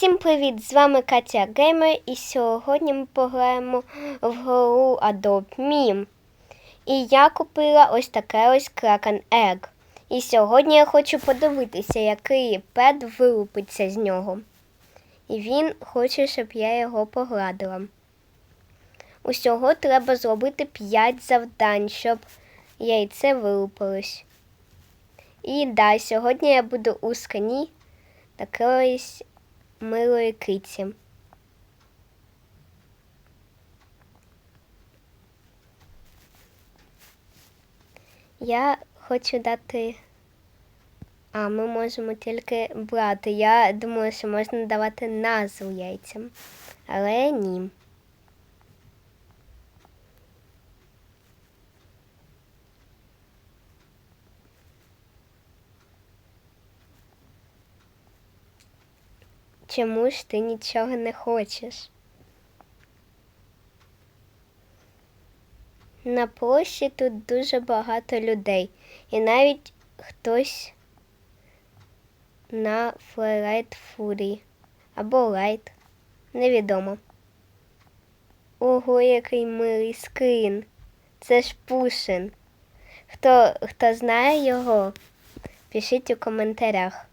Всім привіт! З вами Катя Геймер і сьогодні ми пограємо в гру Adobe Meme. І я купила ось таке ось Kraken Egg. І сьогодні я хочу подивитися, який пет вилупиться з нього. І він хоче, щоб я його погладила. Усього треба зробити 5 завдань, щоб яйце вилупилось. І да, сьогодні я буду у скані такої милої киці. Я хочу дати. А, ми можемо тільки брати. Я думаю, що можна давати назву яйцям. Але ні. Чому ж ти нічого не хочеш? На площі тут дуже багато людей, і навіть хтось на Флерайт Фурі або Лайт. Невідомо. Ого, який милий скрін. Це ж Пушин. Хто, хто знає його, пишіть у коментарях.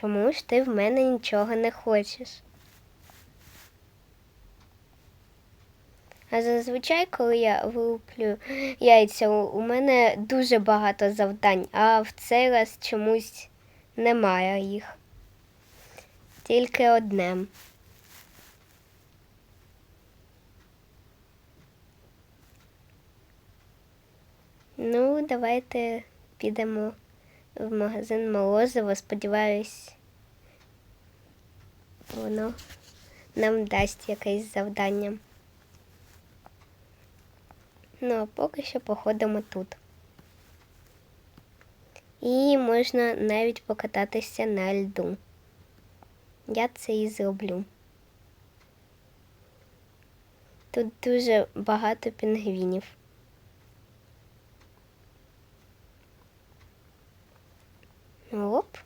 Чому ж ти в мене нічого не хочеш? А зазвичай, коли я вилуплю яйця, у мене дуже багато завдань, а в цей раз чомусь немає їх. Тільки одне. Ну, давайте підемо в магазин Молозиво. Сподіваюсь, воно нам дасть якесь завдання. Ну, а поки що походимо тут. І можна навіть покататися на льду. Я це і зроблю. Тут дуже багато пінгвінів. Оп.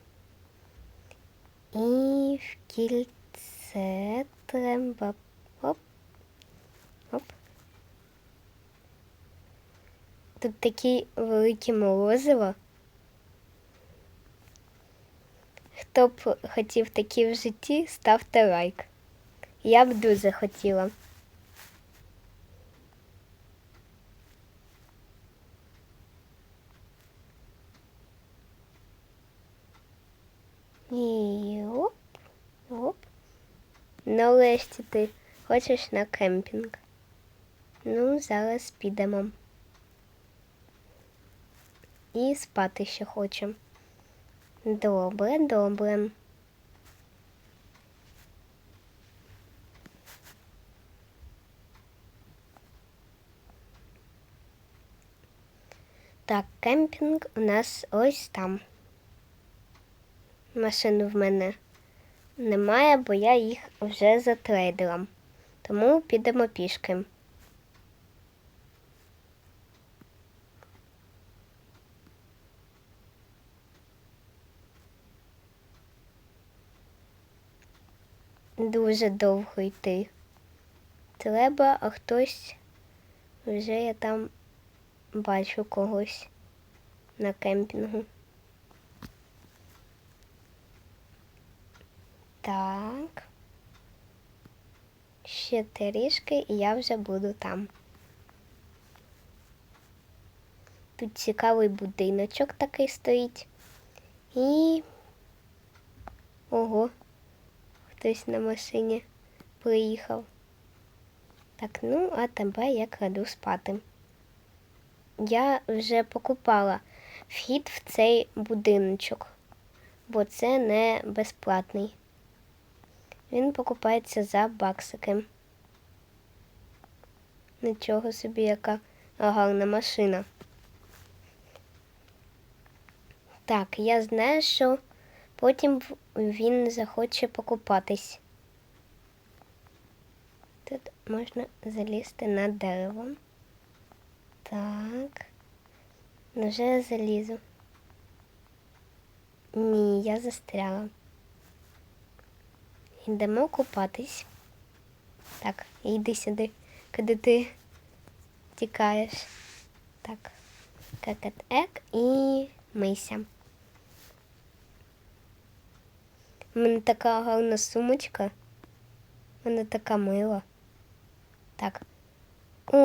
І в кільце треба. Оп. Оп. Тут такі великі молозиво. Хто б хотів такі в житті, ставте лайк. Я б дуже хотіла. І оп, оп. Нарешті ти хочеш на кемпінг. Ну, зараз підемо. І спати ще хочемо. Добре, добре. Так, кемпінг у нас ось там. Машин в мене немає, бо я їх вже затрейдила. Тому підемо пішки. Дуже довго йти. Треба, а хтось вже я там бачу когось на кемпінгу. Так. Ще трішки і я вже буду там. Тут цікавий будиночок такий стоїть. І ого, хтось на машині приїхав. Так, ну, а тебе я кладу спати. Я вже покупала вхід в цей будиночок, бо це не безплатний. Він покупається за баксики. Нічого собі, яка гарна машина. Так, я знаю, що потім він захоче покупатись. Тут можна залізти на дерево. Так. Вже залізу. Ні, я застряла. Йдемо купатись. Так, йди сюди, куди ти тікаєш. Так, какет ек і мийся. У мене така гарна сумочка. У мене така мила. Так. О,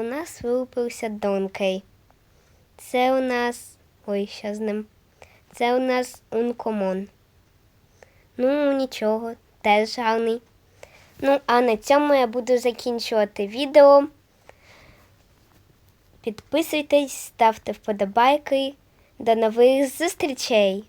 у нас вилупився Донкей. Це у нас. Ой, що з ним? Це у нас Ункомон. Ну, нічого, теж гарний. Ну, а на цьому я буду закінчувати відео. Підписуйтесь, ставте вподобайки. До нових зустрічей!